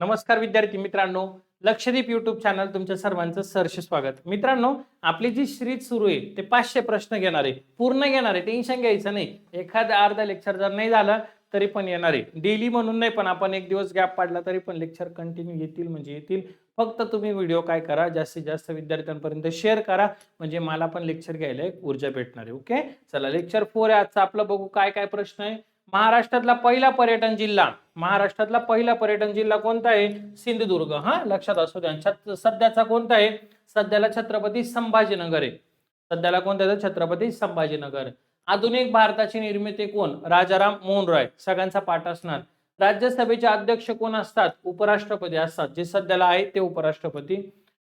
नमस्कार विद्यार्थी मित्रांनो लक्षदीप युट्यूब चॅनल तुमच्या सर्वांचं सहर्ष स्वागत. मित्रांनो आपली जी श्रीज सुरू आहे ते पाचशे प्रश्न घेणार आहे. पूर्ण घेणार आहे टेन्शन घ्यायचं नाही. एखादा अर्धा लेक्चर जर नाही झालं तरी पण येणार आहे. डेली म्हणून नाही पण आपण एक दिवस गॅप पाडला तरी पण लेक्चर कंटिन्यू येतील म्हणजे येतील. फक्त तुम्ही व्हिडिओ काय करा जास्तीत जास्त विद्यार्थ्यांपर्यंत शेअर करा म्हणजे मला पण लेक्चर घ्यायला एक ऊर्जा भेटणार आहे ओके चला लेक्चर फोर आहे. आजचा आपलं बघू काय काय प्रश्न आहे. महाराष्ट्रातला पहिला पर्यटन जिल्हा. महाराष्ट्रातला पहिला पर्यटन जिल्हा कोणता आहे? सिंधुदुर्ग. हा लक्षात असू द्या. सध्याचा कोणता आहे? सध्याला छत्रपती संभाजीनगर आहे. सध्याला कोणता आहे? छत्रपती संभाजीनगर. आधुनिक भारताची निर्मिती कोण? राजाराम मोहन रॉय सगळ्यांचा पाठ असणार. राज्यसभेचे अध्यक्ष कोण असतात? उपराष्ट्रपती असतात. जे सध्याला आहेत ते उपराष्ट्रपती.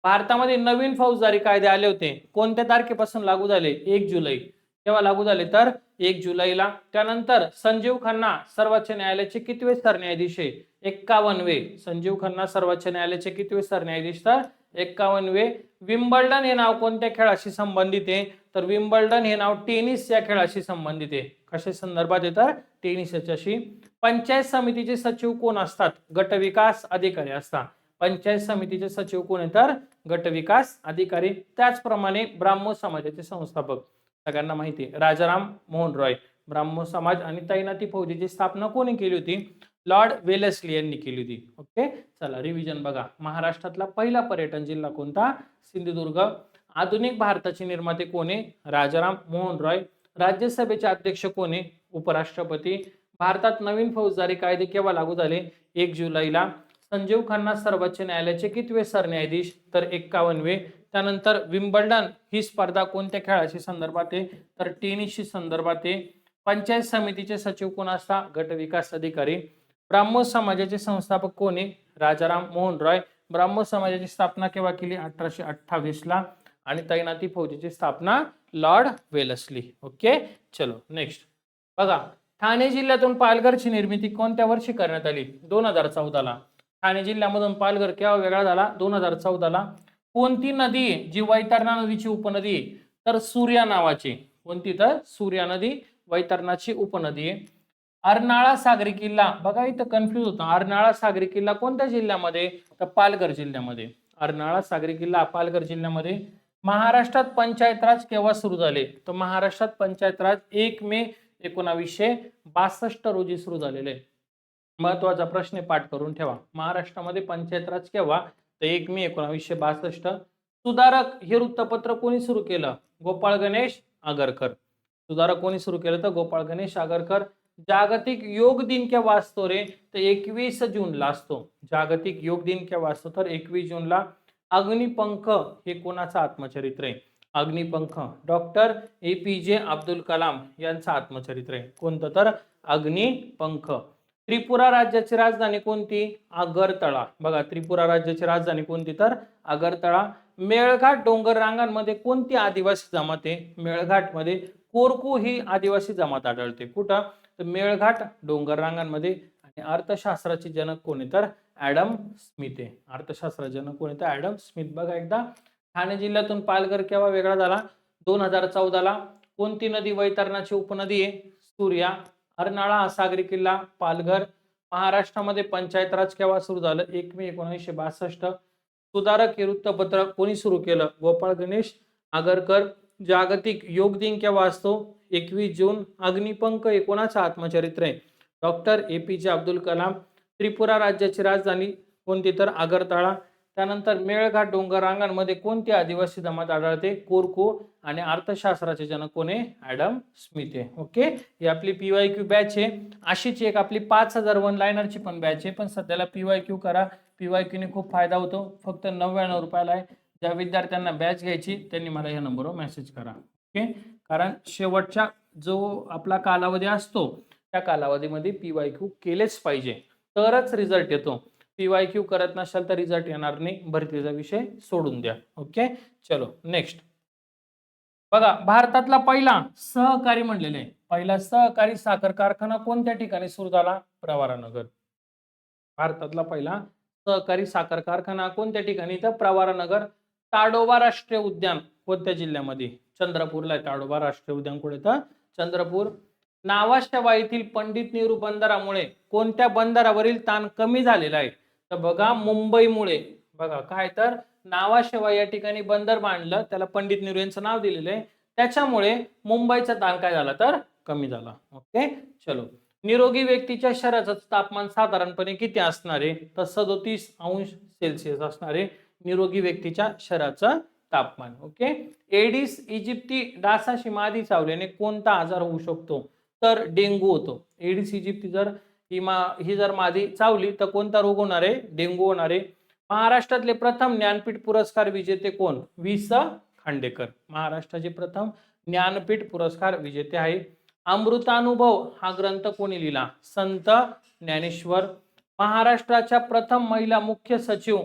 भारतामध्ये नवीन फौजदारी कायदे आले होते. कोणत्या तारखेपासून लागू झाले? एक जुलै. केव्हा लागू झाले तर एक जुलैला. त्यानंतर संजीव खन्ना सर्वोच्च न्यायालयाचे कितवे सरन्यायाधीश आहे? एक्कावनवे संजीव खन्ना सर्वोच्च न्यायालयाचे कितवे सरन्यायाधीश? तर एक्कावनवे विम्बल्डन हे नाव कोणत्या खेळाशी संबंधित आहे? तर विम्बल्डन हे नाव टेनिस या खेळाशी संबंधित आहे. कशा संदर्भात आहे? तर टेनिस याच्याशी. पंचायत समितीचे सचिव कोण असतात? गटविकास अधिकारी असतात. पंचायत समितीचे सचिव कोण आहे? तर गटविकास अधिकारी. त्याचप्रमाणे ब्राह्मो समाजाचे संस्थापक. सगळ्यांना माहिती आहे. राजाराम मोहन रॉय ब्राह्मो समाज आणि तैनाती फौजेची स्थापना कोणी केली होती? लॉर्ड वेलेस्ली यांनी केली होती. ओके? चला रिव्हिजन बघा. महाराष्ट्रातला पहिला पर्यटन जिल्हा कोणता? सिंधुदुर्ग. आधुनिक भारताचे निर्माते कोण? आहे राजाराम मोहन रॉय. राज्यसभेचे अध्यक्ष कोण? आहे उपराष्ट्रपती. भारतात नवीन फौजदारी कायदे केव्हा लागू झाले? एक जुलैला. संजीव खन्ना सर्वोच्च न्यायालयाचे कितवे सरन्यायाधीश? तर एक्कावनवे त्यानंतर विम्बल्डन ही स्पर्धा कोणत्या खेळाशी संदर्भात आहे? तर टेनिसशी संदर्भात आहे. पंचायत समितीचे सचिव कोण असता? गट विकास अधिकारी. ब्राह्मो समाजाचे संस्थापक कोण आहे? राजाराम मोहन रॉय. ब्राह्मो समाजाची स्थापना केव्हा केली? अठराशे अठ्ठावीस ला. आणि तैनाती फौजेची स्थापना लॉर्ड वेलसली. ओके? चलो नेक्स्ट बघा ठाणे जिल्ह्यातून पालघरची निर्मिती कोणत्या वर्षी करण्यात आली? दोन हजार चौदाला ठाणे जिल्ह्यामधून पालघर केव्हा वेगळा झाला? दोन हजार चौदाला. कोणती नदी जी वैतरणा नदीची उपनदी तर सूर्या नावाची. कोणती तर? सूर्या नदी वैतरणाची उपनदी आहे. अर्नाळा सागरी किल्ला. बघा इथं कन्फ्युज होतं. अर्नाळा सागरी किल्ला कोणत्या जिल्ह्यामध्ये तर पालघर जिल्ह्यामध्ये अर्नाळा सागरी किल्ला पालघर जिल्ह्यामध्ये महाराष्ट्रात पंचायत राज केव्हा सुरू झाले? तर महाराष्ट्रात पंचायत राज एक मे एकोणावीसशे बासष्ट रोजी सुरू झालेले आहे. महत्त्वाचा प्रश्न पाठ करून ठेवा. महाराष्ट्रामध्ये पंचायत राज केव्हा? तर एक मे एकोणावीसशे बासष्ट. सुधारक हे वृत्तपत्र कोणी सुरू केलं? गोपाळ गणेश आगरकर. सुधारक कोणी सुरू केलं तर गोपाळ गणेश आगरकर. जागतिक योग दिन केव्हा असतो रे? तर एकवीस जूनला असतो. जागतिक योग दिन केव्हा असतो? तर एकवीस जूनला. अग्निपंख हे कोणाचं आत्मचरित्र आहे? अग्निपंख. डॉक्टर ए पी जे अब्दुल कलाम यांचं आत्मचरित्र आहे. कोणतं तर? अग्निपंख. त्रिपुरा राज्याची राजधानी कोणती? आगरतळा. बघा त्रिपुरा राज्याची राजधानी कोणती? तर आगरतळा. मेळघाट डोंगर रांगांमध्ये कोणती आदिवासी जमात आहे? मेळघाटमध्ये कोरकू ही आदिवासी जमात आढळते. कुठं? तर मेळघाट डोंगर रांगांमध्ये. आणि अर्थशास्त्राचे जनक कोण आहे? तर ॲडम स्मिथ आहे. अर्थशास्त्राचे जनक कोण आहे? तर ॲडम स्मिथ. बघा एकदा. ठाणे जिल्ह्यातून पालघर केव्हा वेगळा झाला? दोन हजार चौदाला. कोणती नदी वैतरणाची उपनदी आहे? सूर्या. अर्नाळा हा सागरी किल्ला पालघर महाराष्ट्रामध्ये पंचायत राज केव्हा सुरू झालं? एक मे एकोणीसशे बासष्ट. सुधारक हे वृत्तपत्र कोणी सुरू केलं? गोपाळ गणेश आगरकर. जागतिक योग दिन केव्हा असतो? एकवीस जून. अग्निपंख एकोणाचं आत्मचरित्र आहे. डॉक्टर ए पी जे अब्दुल कलाम त्रिपुरा राज्याची राजधानी कोणती? तर आगरताळा. त्यानंतर मेळघाट डोंगर रांगांमध्ये कोणती आदिवासी जमात आढळते? कोरको आणि अर्थशास्त्राचे जनक कोण आहे? ॲडम स्मिथ आहे. ओके? ही आपली पीवाय क्यू बॅच आहे. अशीच एक आपली पाच हजार वन लायनरची पण बॅच आहे. पण सध्याला पीवाय क्यू करा. पीवाय क्यूने खूप फायदा होतो. फक्त नव्याण्णव रुपयाला आहे. ज्या विद्यार्थ्यांना बॅच घ्यायची त्यांनी मला ह्या नंबरवर मेसेज करा. ओके? कारण शेवटच्या जो आपला कालावधी असतो त्या कालावधीमध्ये पी वाय क्यू केलेच पाहिजे. तरच रिझल्ट येतो. पीवाय क्यू करत नसाल तर रिझल्ट येणार नाही. भरतीचा विषय सोडून द्या. ओके चलो नेक्स्ट बघा भारतातला पहिला सहकारी म्हणलेले. आहे पहिला सहकारी साखर कारखाना कोणत्या ठिकाणी सुरू झाला? प्रवारानगर. भारतातला पहिला सहकारी साखर कारखाना कोणत्या ठिकाणी? तर प्रवारानगर. ताडोबा राष्ट्रीय उद्यान कोणत्या जिल्ह्यामध्ये? चंद्रपूरला आहे ताडोबा राष्ट्रीय उद्यान कुठे? तर चंद्रपूर. नावाशेवा येथील पंडित नेहरू बंदरामुळे कोणत्या बंदरावरील ताण कमी झालेला आहे? तर बघा मुंबईमुळे. बघा काय तर नावाशिवाय या ठिकाणी बंदर बांधलं त्याला पंडित नेहरू यांचं नाव दिलेलं आहे. त्याच्यामुळे मुंबईचा ताण काय झाला तर? कमी झाला. ओके? चलो. निरोगी व्यक्तीच्या शरीराचं तापमान साधारणपणे किती असणार आहे? तर सदोतीस अंश सेल्सिअस असणार आहे निरोगी व्यक्तीच्या शरीराचं तापमान. ओके? एडिस इजिप्ती डासाशी मादी चावल्याने कोणता आजार होऊ शकतो? तर डेंगू होतो. एडिस इजिप्ती जर ही मा ही जर मादी चावली तर कोणता रोग होणार आहे? डेंगू होणार आहे. महाराष्ट्रातले प्रथम ज्ञानपीठ पुरस्कार विजेते कोण? वि स. खांडेकर. महाराष्ट्राचे प्रथम ज्ञानपीठ पुरस्कार विजेते आहे. अमृतानुभव हा ग्रंथ कोणी लिहिला? संत ज्ञानेश्वर. महाराष्ट्राच्या प्रथम महिला मुख्य सचिव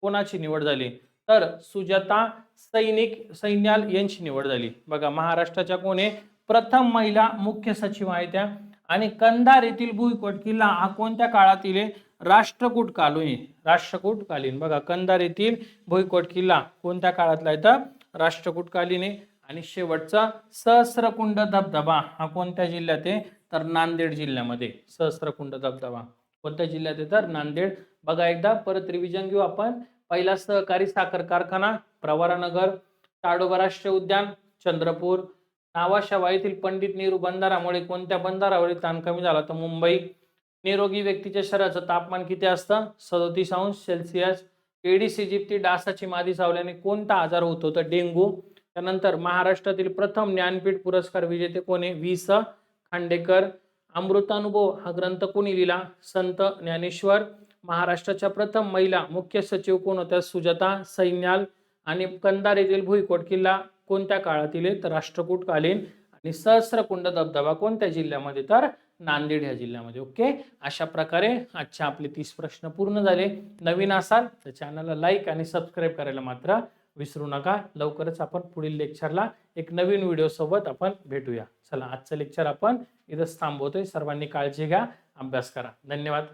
कोणाची निवड झाली? तर सुजाता सैनिक सैन्याल यांची निवड झाली. बघा महाराष्ट्राच्या कोणी प्रथम महिला मुख्य सचिव आहे त्या. आणि कंधार येथील भुईकोट किल्ला हा कोणत्या काळातील आहे? राष्ट्रकूट कालीन. राष्ट्रकूट कालीन. बघा कंधार येथील भुईकोट किल्ला कोणत्या काळातला आहे? तर राष्ट्रकूट कालीन आहे. आणि शेवटचा सहस्रकुंड धबधबा हा कोणत्या जिल्ह्यात आहे? तर नांदेड जिल्ह्यामध्ये. सहस्रकुंड धबधबा. कोणत्या जिल्ह्यात आहे? तर नांदेड. बघा एकदा परत रिव्हिजन घेऊ आपण. पहिला सहकारी साखर कारखाना प्रवरानगर ताडोबा राष्ट्रीय उद्यान चंद्रपूर नावाशावा येथील पंडित नेहरू बंधारामुळे कोणत्या बंधारावरील ताण कमी झाला? तर मुंबई निरोगी व्यक्तीच्या शरीराचं तापमान किती असतं? सदोतीस अंश सेल्सिअस. एडिस इजिप्ती डासाची मादी चावल्याने कोणता आजार होतो? तर डेंगू. त्यानंतर महाराष्ट्रातील प्रथम ज्ञानपीठ पुरस्कार विजेते कोणी वि स. खांडेकर. अमृतानुभव हा ग्रंथ कोणी लिहिला? संत ज्ञानेश्वर. महाराष्ट्राच्या प्रथम महिला मुख्य सचिव कोण होत्या? सुजाता सैन्याल. आणि कंदार येथील भुईकोट किल्ला कोणत्या काळातील आहे? तर राष्ट्रकूटकालीन आणि सहस्रकुंड धबधबा कोणत्या जिल्ह्यामध्ये? तर नांदेड ह्या जिल्ह्यामध्ये. ओके? अशा प्रकारे आजचे आपले तीस प्रश्न पूर्ण झाले. नवीन असाल तर चॅनलला लाईक आणि सबस्क्राईब करायला मात्र विसरू नका. लवकरच आपण पुढील लेक्चरला एक नवीन व्हिडिओसोबत आपण भेटूया. चला आजचं लेक्चर आपण इथंच थांबवतोय. सर्वांनी काळजी घ्या. अभ्यास करा. धन्यवाद.